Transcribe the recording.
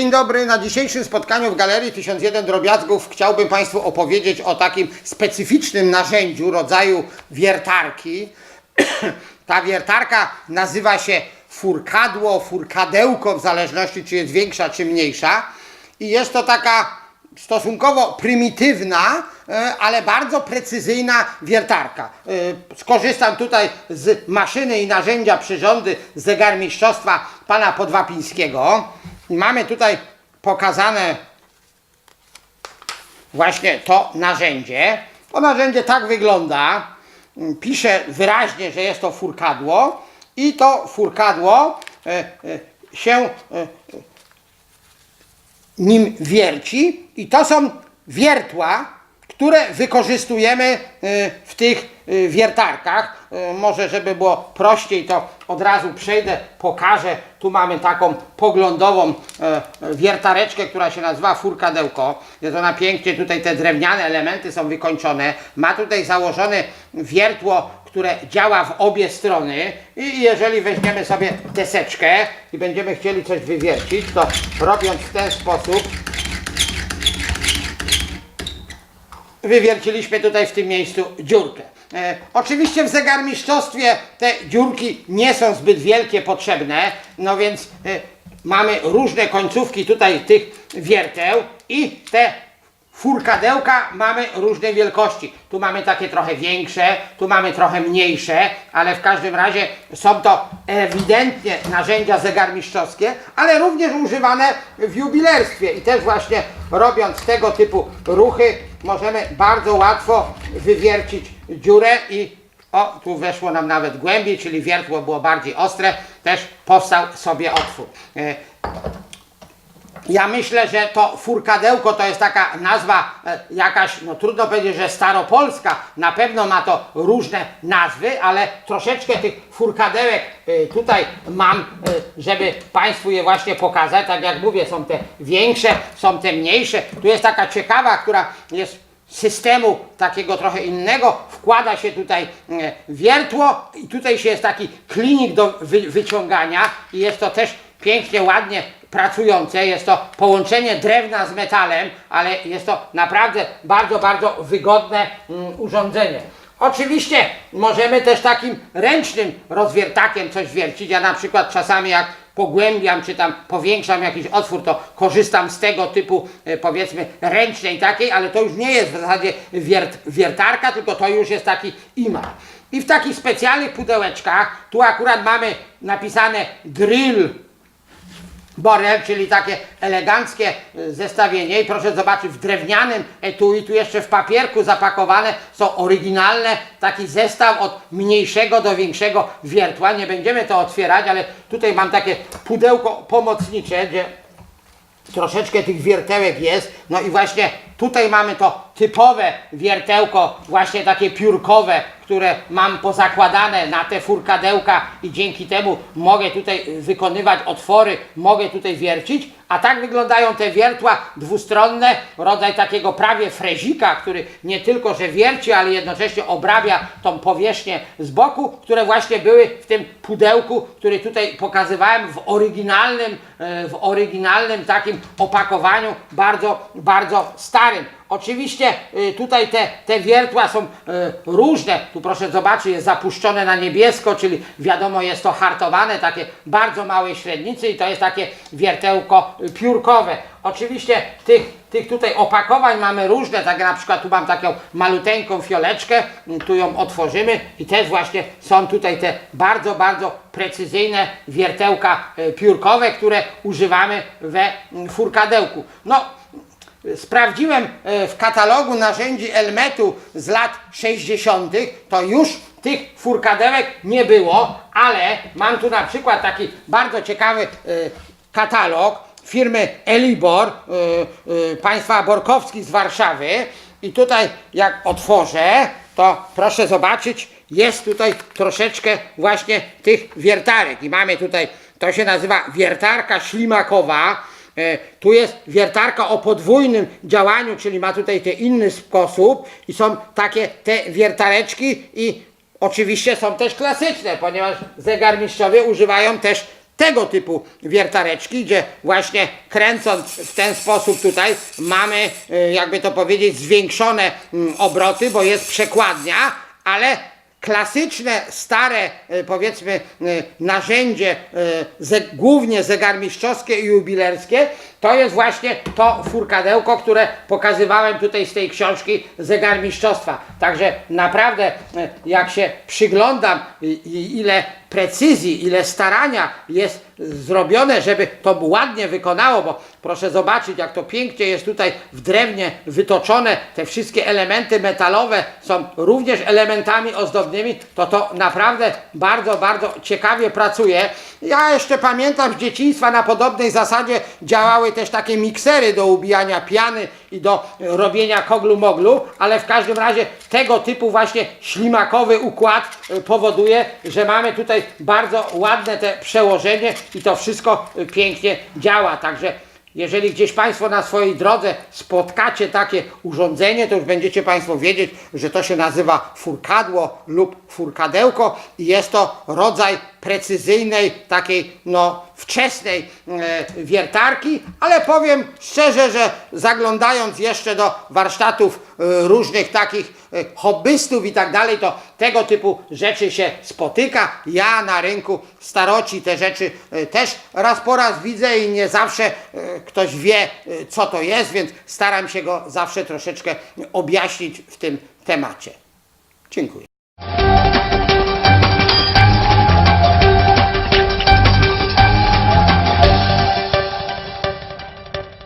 Dzień dobry. Na dzisiejszym spotkaniu w Galerii 1001 Drobiazgów chciałbym Państwu opowiedzieć o takim specyficznym narzędziu rodzaju wiertarki. Ta wiertarka nazywa się furkadło, furkadełko, w zależności czy jest większa czy mniejsza. I jest to taka stosunkowo prymitywna, e, ale bardzo precyzyjna wiertarka. E, Skorzystam tutaj z maszyny i narzędzia przyrządy zegarmistrzostwa pana Podwapińskiego. Mamy tutaj pokazane właśnie to narzędzie. To narzędzie tak wygląda. Mm, Pisze wyraźnie, że jest to furkadło i to furkadło e, e, się e, nim wierci i to są wiertła, które wykorzystujemy y, w tych y, wiertarkach. Y, Może żeby było prościej, to od razu przejdę, pokażę. Tu mamy taką poglądową wiertareczkę, która się nazywa furkadełko. Jest ona pięknie, tutaj te drewniane elementy są wykończone. Ma tutaj założone wiertło, które działa w obie strony i jeżeli weźmiemy sobie deseczkę i będziemy chcieli coś wywiercić, to robiąc w ten sposób wywierciliśmy tutaj w tym miejscu dziurkę. E, oczywiście w zegarmistrzostwie te dziurki nie są zbyt wielkie, potrzebne, no więc e, mamy różne końcówki tutaj tych wierteł i te furkadełka mamy różnej wielkości. Tu mamy takie trochę większe, tu mamy trochę mniejsze, ale w każdym razie są to ewidentnie narzędzia zegarmistrzowskie, ale również używane w jubilerstwie i też właśnie robiąc tego typu ruchy możemy bardzo łatwo wywiercić dziurę i o, tu weszło nam nawet głębiej, czyli wiertło było bardziej ostre, też powstał sobie otwór. Ja myślę, że to furkadełko to jest taka nazwa e, jakaś, no trudno powiedzieć, że staropolska, na pewno ma to różne nazwy, ale troszeczkę tych furkadełek e, tutaj mam, e, żeby Państwu je właśnie pokazać. Tak jak mówię, są te większe, są te mniejsze. Tu jest taka ciekawa, która jest systemu takiego trochę innego, wkłada się tutaj wiertło i tutaj się jest taki klinik do wy, wyciągania i jest to też pięknie, ładnie pracujące. Jest to połączenie drewna z metalem, ale jest to naprawdę bardzo, bardzo wygodne mm, urządzenie. Oczywiście możemy też takim ręcznym rozwiertakiem coś wiercić. Ja na przykład czasami jak pogłębiam czy tam powiększam jakiś otwór, to korzystam z tego typu e, powiedzmy ręcznej takiej, ale to już nie jest w zasadzie wiert, wiertarka, tylko to już jest taki imar. I w takich specjalnych pudełeczkach, tu akurat mamy napisane drill Borel, czyli takie eleganckie y, zestawienie. I proszę zobaczyć w drewnianym etui, tu jeszcze w papierku zapakowane są oryginalne, taki zestaw od mniejszego do większego wiertła, nie będziemy to otwierać, ale tutaj mam takie pudełko pomocnicze, gdzie troszeczkę tych wiertełek jest, no i właśnie tutaj mamy to typowe wiertełko, właśnie takie piórkowe, które mam pozakładane na te furkadełka i dzięki temu mogę tutaj wykonywać otwory, mogę tutaj wiercić, a tak wyglądają te wiertła dwustronne, rodzaj takiego prawie frezika, który nie tylko, że wierci, ale jednocześnie obrabia tą powierzchnię z boku, które właśnie były w tym pudełku, który tutaj pokazywałem w oryginalnym, e, w oryginalnym takim opakowaniu, bardzo, bardzo starym. Oczywiście y, tutaj te, te wiertła są y, różne. Tu proszę zobaczyć, jest zapuszczone na niebiesko, czyli wiadomo jest to hartowane, takie bardzo małej średnicy i to jest takie wiertełko y, piórkowe. Oczywiście tych, tych tutaj opakowań mamy różne, tak na przykład tu mam taką maluteńką fioleczkę, tu ją otworzymy i też właśnie są tutaj te bardzo, bardzo precyzyjne wiertełka piórkowe, które używamy we mm, furkadełku. No, sprawdziłem e, w katalogu narzędzi Elmetu z lat 60., to już tych furkadełek nie było, ale mam tu na przykład taki bardzo ciekawy e, katalog firmy Elibor, e, państwa Borkowski z Warszawy. I tutaj jak otworzę, to proszę zobaczyć, jest tutaj troszeczkę właśnie tych wiertarek. I mamy tutaj, to się nazywa wiertarka ślimakowa. E, Tu jest wiertarka o podwójnym działaniu, czyli ma tutaj ten inny sposób i są takie te wiertareczki i oczywiście są też klasyczne, ponieważ zegarmistrzowie używają też tego typu wiertareczki, gdzie właśnie kręcąc w ten sposób tutaj mamy, e, jakby to powiedzieć, zwiększone mm, obroty, bo jest przekładnia, ale klasyczne, stare, e, powiedzmy, e, narzędzie, e, głównie zegarmistrzowskie i jubilerskie, to jest właśnie to furkadełko, które pokazywałem tutaj z tej książki zegarmistrzostwa. Także naprawdę, jak się przyglądam, ile precyzji, ile starania jest zrobione, żeby to ładnie wykonało, bo proszę zobaczyć, jak to pięknie jest tutaj w drewnie wytoczone, te wszystkie elementy metalowe są również elementami ozdobnymi, to to naprawdę bardzo, bardzo ciekawie pracuje. Ja jeszcze pamiętam z dzieciństwa na podobnej zasadzie działały też takie miksery do ubijania piany i do robienia koglu-moglu, ale w każdym razie tego typu właśnie ślimakowy układ e, powoduje, że mamy tutaj bardzo ładne te przełożenie i to wszystko e, pięknie działa. Także jeżeli gdzieś Państwo na swojej drodze spotkacie takie urządzenie, to już będziecie Państwo wiedzieć, że to się nazywa furkadło lub furkadełko i jest to rodzaj precyzyjnej, takiej no wczesnej e, wiertarki, ale powiem szczerze, że zaglądając jeszcze do warsztatów e, różnych takich e, hobbystów i tak dalej, to tego typu rzeczy się spotyka. Ja na rynku staroci te rzeczy też raz po raz widzę i nie zawsze ktoś wie, co to jest, więc staram się go zawsze troszeczkę objaśnić w tym temacie. Dziękuję.